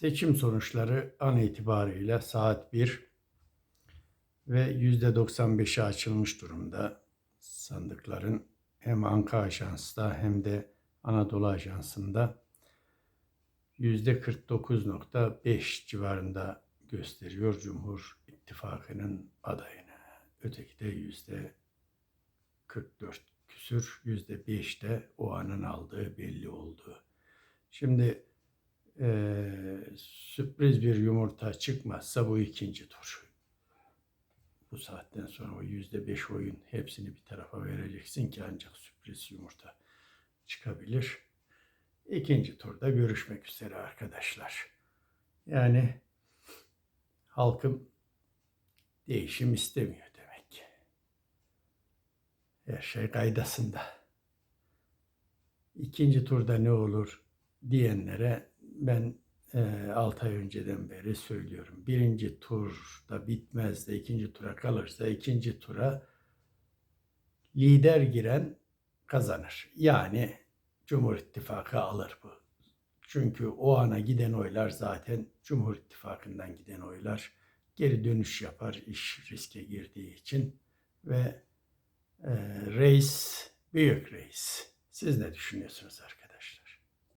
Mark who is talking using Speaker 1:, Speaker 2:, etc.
Speaker 1: Seçim sonuçları an itibariyle saat 1 ve %95'i açılmış durumda. Sandıkların hem Anka Ajans'ta hem de Anadolu Ajansı'nda %49.5 civarında gösteriyor Cumhur İttifakı'nın adayını. Öteki de yüzde 44 küsür, yüzde 5 de o anın aldığı belli oldu. Şimdi eee, sürpriz bir yumurta çıkmazsa bu ikinci tur. Bu saatten sonra o yüzde beş oyun hepsini bir tarafa vereceksin ki ancak sürpriz yumurta çıkabilir. İkinci turda görüşmek üzere arkadaşlar. Yani halkım değişim istemiyor demek ki. Her şey kaydasında. İkinci turda ne olur diyenlere ben 6 ay önceden beri söylüyorum. Birinci turda bitmez de ikinci tura kalırsa ikinci tura lider giren kazanır. Yani Cumhur İttifakı alır bu. Çünkü o ana giden oylar zaten Cumhur İttifakı'ndan giden oylar geri dönüş yapar iş riske girdiği için ve e, reis büyük reis. Siz ne düşünüyorsunuz arkadaşlar?